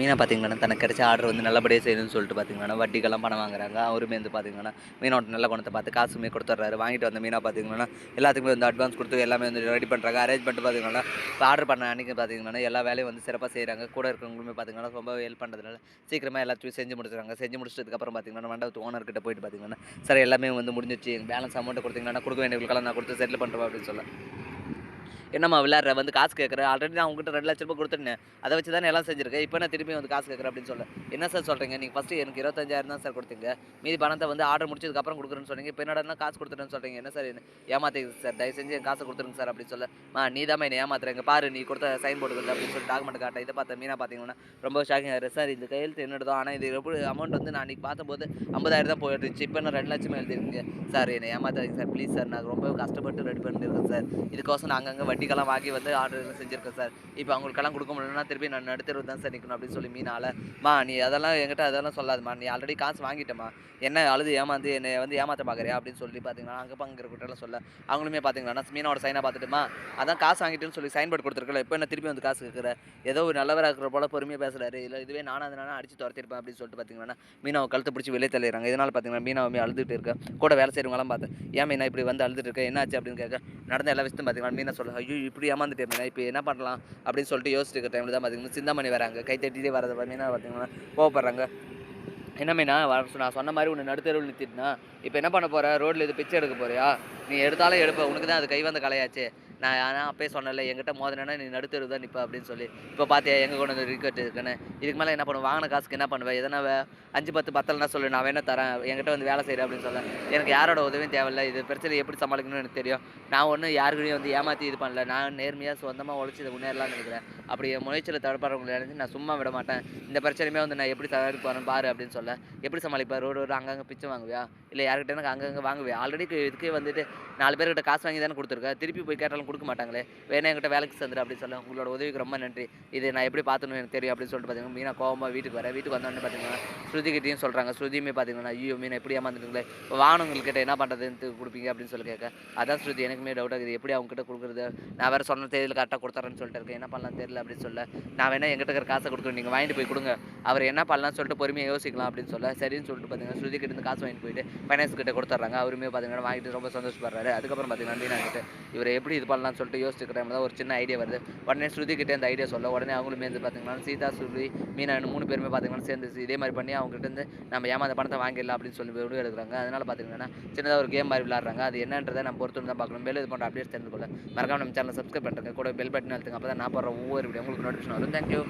மீனாக பார்த்தீங்கன்னா தனக்கு கிடைச்ச ஆர்டர் வந்து நல்லபடியாக செய்யணும்னு சொல்லிட்டு பார்த்தீங்கன்னா வட்டிக்கெல்லாம் பணம் வாங்குறாங்க. அவருமே வந்து பார்த்தீங்கன்னா மீனோட நல்ல குணத்தை பார்த்து காசுமே கொடுத்துட்றாரு வாங்கிட்டு வந்த மீனாக பார்த்தீங்கன்னா எல்லாத்துக்குமே வந்து அட்வான்ஸ் கொடுத்து எல்லாமே வந்து ரெடி பண்ணுறாங்க அரேஞ்ச் பண்ணிட்டு பார்த்தீங்கன்னா இப்போ ஆர்டர் பண்ண அன்றைக்கி பார்த்தீங்கன்னா எல்லா வேலையும் வந்து சிறப்பாக செய்கிறாங்க கூட இருக்கிறவங்களுமே பார்த்தீங்கன்னா ரொம்ப ஹெல்ப் பண்ணுறதுனால சீக்கிரமாக எல்லாத்தையும் செஞ்சு முடிச்சுறாங்க செஞ்சு முடிச்சதுக்கப்புறம் பார்த்தீங்கன்னா மண்டபத்து ஓனர்கிட்ட போயிட்டு பார்த்தீங்கன்னா சார் எல்லாமே வந்து முடிஞ்சிச்சு பேலன்ஸ் அமௌண்ட்டை கொடுத்தீங்கன்னா கொடுக்க வேண்டியவங்களுக்கெல்லாம் நான் கொடுத்து செட்டில் பண்ணுறேன் அப்படின்னு சொல்ல. என்னம்மா விளையாடுற? வந்து காசு கேட்குற ஆல்ரெடி நான் உங்ககிட்ட ரெண்டு லட்ச ரூபாய் கொடுத்துருந்தேன் அதை வச்சு தானே எல்லாம் செஞ்சிருக்கேன் இப்போ நான் திரும்பி வந்து காசு கேட்குறேன் அப்படின்னு சொல்ல. என்ன சார் சொல்கிறீங்க நீங்கள் ஃபஸ்ட்டு எனக்கு இருபத்தஞ்சாயிரம் தான் சார் கொடுத்தீங்க. மீதி பணத்தை வந்து ஆர்டர் முடிச்சதுக்கப்புறம் கொடுக்குறேன்னு சொன்னீங்க. இப்போ என்னடா காசு கொடுத்துட்டேன்னு சொல்கிறீங்க என்ன சார் என்ன ஏமாத்திங்க சார் தயவு செஞ்சு என் காசை கொடுத்துருங்க சார் அப்படின்னு சொல்ல. மா நீ தான் என்னை ஏமாத்துறேங்க. பாரு நீ கொடுத்த சைன் போர்டு அப்படின்னு சொல்லி டாக்குமெண்ட் காட்ட இதை பார்த்த மீனா பார்த்தீங்கன்னா ரொம்ப ஷாக்கிங் ஆகிரு சார் இந்த கையெழுத்து என்னோட ஆனால் இது எப்படி அமௌண்ட் வந்து நான் அன்றைக்கி பார்த்தபோது ஐம்பதாயிரம் தான் போயிடுச்சு இப்போ நான் ரெண்டு லட்சமே எழுதிருக்கீங்க? சார் என்னை ஏமாத்தாதீங்க சார் ப்ளீஸ் சார் நான் ரொம்ப கஷ்டப்பட்டு ரெடி பண்ணியிருக்கேன் சார் இதுக்கோசம் நான் அங்கங்கே வட்டிக்கெல்லாம் வாங்கி வந்து ஆர்டர் செஞ்சுருக்கேன் சார் இப்போ அவங்களுக்கெல்லாம் கொடுக்க முடியலன்னா திருப்பி நான் நடுத்தருவு தான் சார் நிற்கணும் அப்படின்னு சொல்லி மீனால மா நீ அதெல்லாம் என்கிட்ட அதெல்லாம் சொல்லாதுமா நீ ஆல்ரெடி காசு வாங்கிட்டேம்மா. என்ன அழுது ஏமாந்து என்னை வந்து ஏமாற்ற பார்க்குறியா அப்படின்னு சொல்லி பார்த்தீங்கன்னா அங்கே பங்குறக்கிட்டலாம் சொல்ல. அவங்களுமே பார்த்தீங்கன்னா மீனோட சைனாக பார்த்துட்டுமா அதான் காசு வாங்கிட்டேன்னு சொல்லி சைன் போர்டு கொடுத்துருக்கல இப்போ என்ன திருப்பி வந்து காசு கேட்குற ஏதோ ஒரு நல்லவராக இருக்கிற போல பொறுமையாக பேசுகிறாரு இல்லை இதுவே நானும் அதனால அடிச்சு துரத்திருப்பேன் அப்படின்னு சொல்லிட்டு பார்த்தீங்கன்னா மீனாவை கழுத்து பிடிச்சி வெளியே தள்ளிடுறாங்க. இதனால் பார்த்தீங்கன்னா மீனாவை அழுதுட்டு இருக்க. கூட வேலை செய்கிறவங்களாம் பார்த்தேன் ஏன் மீனா இப்படி வந்து அழுதுட்டு இருக்க? என்னாச்சு அப்படின்னு கேட்க நடந்த எல்லா விஷயத்தையும் பார்த்தீங்கன்னா மீனா சொல்ல ஐயோ இப்படி ஏமாந்துட்டேன் இப்போ என்ன பண்ணலாம் அப்படின்னு சொல்லிட்டு யோசிச்சுட்டு டைமில் தான் பார்த்தீங்கன்னா சிந்தாமணி வராங்க. கை தட்டிட்டே வரதை பார்த்தீங்கன்னா பார்த்தீங்கன்னா கோவப்படுறாங்க. என்னமேண்ணா வர சொ- நான் சொன்ன மாதிரி உன்னை நடுத்தருவில் நிறுத்திட்டுனா இப்போ என்ன பண்ண போகிற ரோட்டில் இது பிச்சை எடுக்க போறியா? நீ எடுத்தாலும் எடுப்ப. உனக்கு தான் அது கை வந்த கலையாச்சு. நான் ஆனால் அப்பயே சொன்னல என்கிட்ட மோதினா நீ நடுத்தரு தான் நிற்ப அப்படின்னு சொல்லி. இப்போ பார்த்தியா எங்கே கொண்டு வந்து ரிக்கெட் இருக்குன்னு. இதுக்கு மேலே என்ன பண்ணுவேன் வாங்கின காசுக்கு என்ன பண்ணுவேன் எதனா வே- அஞ்சு பத்து பத்தலைனா சொல்லு நான் வேணா தரேன். என்கிட்ட வந்து வேலை செய்கிறேன் அப்படின்னு சொல்ல. எனக்கு யாரோட உதவியும் தேவையில்லை. இது பிரச்சனை எப்படி சமாளிக்கணும்னு எனக்கு தெரியும். நான் ஒன்றும் யாருக்கிட்டையும் வந்து ஏமாற்றி இது பண்ணல. நான் நேர்மையாக சொந்தமாக உழைச்சி இதை முன்னேறலாம்னு நினைக்கிறேன். அப்படி என் முயற்சியில் தடுப்படுறவங்களை நினைச்சு நான் சும்மா விட மாட்டேன். இந்த பிரச்சனையுமே வந்து நான் எப்படி சமாளிப்பேன் பாரு அப்படின்னு சொல்ல. எப்படி சமாளிப்பார்? ரோடு ஒரு அங்கங்கே பிச்சை வாங்குவியா? இல்லை யார்கிட்ட எனக்கு அங்கங்கே வாங்குவியா? ஆல்ரெடி இதுக்கே வந்துட்டு நாலு பேர்கிட்ட காசு வாங்கி தானே கொடுத்துருக்கேன் திருப்பி போய் கேட்டாலும் கொடுக்க மாட்டாங்களே. வேணா என்கிட்ட வேலைக்கு சேர்ந்துரு அப்படின்னு சொல்ல உங்களோட உதவிக்கு ரொம்ப நன்றி. இது நான் எப்படி பார்த்துன்னு எனக்கு தெரியும் அப்படின்னு சொல்லிட்டு பார்த்தீங்கன்னா மீனா கோவமாக வீட்டுக்கு வரேன் வீட்டுக்கு வந்தோடனே பார்த்தீங்கன்னா ஸ்ருதிக்கிட்டையும் சொல்கிறாங்க ஸ்ருதியுமே பார்த்தீங்கன்னா ஐயோ மீனை எப்படி ஏமாந்துட்டுங்களே இப்போ என்ன பண்ணுறதுன்னு கொடுப்பீங்க அப்படின்னு சொல்லி கேட்க. அதான் ஸ்ருதி எனக்குமே டவுட் ஆகுது. எப்படி அவங்ககிட்ட கொடுக்குறது? நான் வேறு சொன்ன தேதியில் கரெக்டாக கொடுத்துறேன்னு சொல்லிட்டு இருக்கேன். என்ன பண்ணலாம் தெரியல அப்படின்னு சொல்ல. நான் வேணா எங்கிட்ட இருக்கிற காசை கொடுக்குறேன் நீங்கள் வாங்கிட்டு போய் கொடுங்க. அவர் என்ன பண்ணலாம்னு சொல்லிட்டு பொறுமையாக யோசிக்கலாம் அப்படின்னு சொல்ல. சரின்னு சொல்லிட்டு பார்த்தீங்கன்னா ஸ்ருதி கிட்ட இருந்து காசு வாங்கிட்டு போயிட்டு ஃபைனான்ஸ் கிட்ட கொடுத்துட்றாங்க அவருமே பார்த்தீங்கன்னா வாங்கிட்டு ரொம்ப சந்தோஷப்படுறாரு. அதுக்கப்புறம் பார்த்தீங்கன்னா மீனா கிட்ட இவரை எப்படி இது பண்ணலாம்னு சொல்லிட்டு யோசிச்சுக்கிற டைமில் தான் ஒரு சின்ன ஐடியா வருது. உடனே ஸ்ருதி கிட்டே இந்த ஐடியா சொல்ல. உடனே அவங்களும் சேர்ந்து பார்த்தீங்கன்னா சீதா ஸ்ருதி மீனா மூணு பேருமே பார்த்தீங்கன்னா சேர்ந்து இதே மாதிரி பண்ணி அவங்ககிட்ட இருந்து நம்ம ஏமாந்த பணத்தை வாங்கிடலாம் அப்படின்னு சொல்லி முடிவு எடுக்கிறாங்க. அதனால பார்த்தீங்கன்னா சின்னதாக ஒரு கேம் மாதிரி விளாட்றாங்க அது என்னன்றதை நம்ம பொறுத்து தான் பார்க்கணும் மேலே இது போன்ற அப்டேட்ஸ் தெரிந்து கொள்ள மறக்காம நம்ம சேனல் சப்ஸ்கிரைப் பண்ணுறேன் கூட பெல் பட்டன் அழுத்துங்க. அப்போ தான் நான் போடுற ஒவ்வொரு வீடியோ உங்களுக்கு நோட்டிஃபிகேஷன் வரும். தேங்க்யூ